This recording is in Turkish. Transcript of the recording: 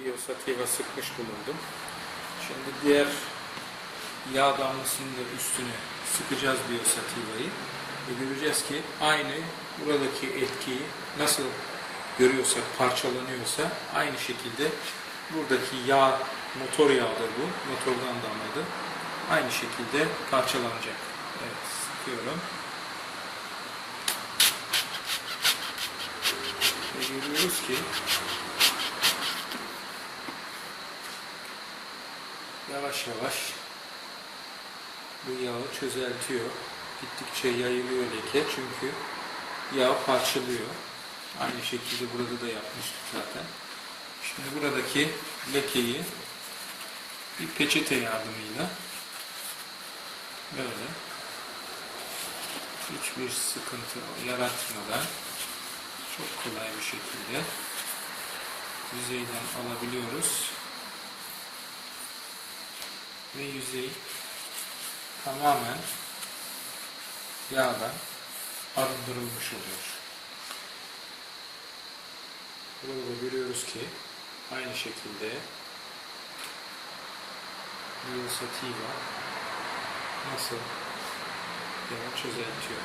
Biosativa sıkmış bulundum. Şimdi diğer yağ damlasının da üstüne sıkacağız Biosativa'yı. Ve göreceğiz ki aynı buradaki etkiyi nasıl görüyorsak, parçalanıyorsa aynı şekilde buradaki yağ, motor yağdır bu. Motordan damladı. Aynı şekilde parçalanacak. Evet, sıkıyorum. Ve görüyoruz ki yavaş yavaş bu yağı çözeltiyor. Gittikçe yayılıyor leke çünkü yağ parçalıyor. Aynı şekilde burada da yapmıştık zaten. Şimdi buradaki lekeyi bir peçete yardımıyla böyle hiçbir sıkıntı yaratmadan çok kolay bir şekilde yüzeyden alabiliyoruz ve yüzey tamamen yağdan arındırılmış oluyor. Burada görüyoruz ki aynı şekilde Biosativa nasıl yağı çözeltiyor.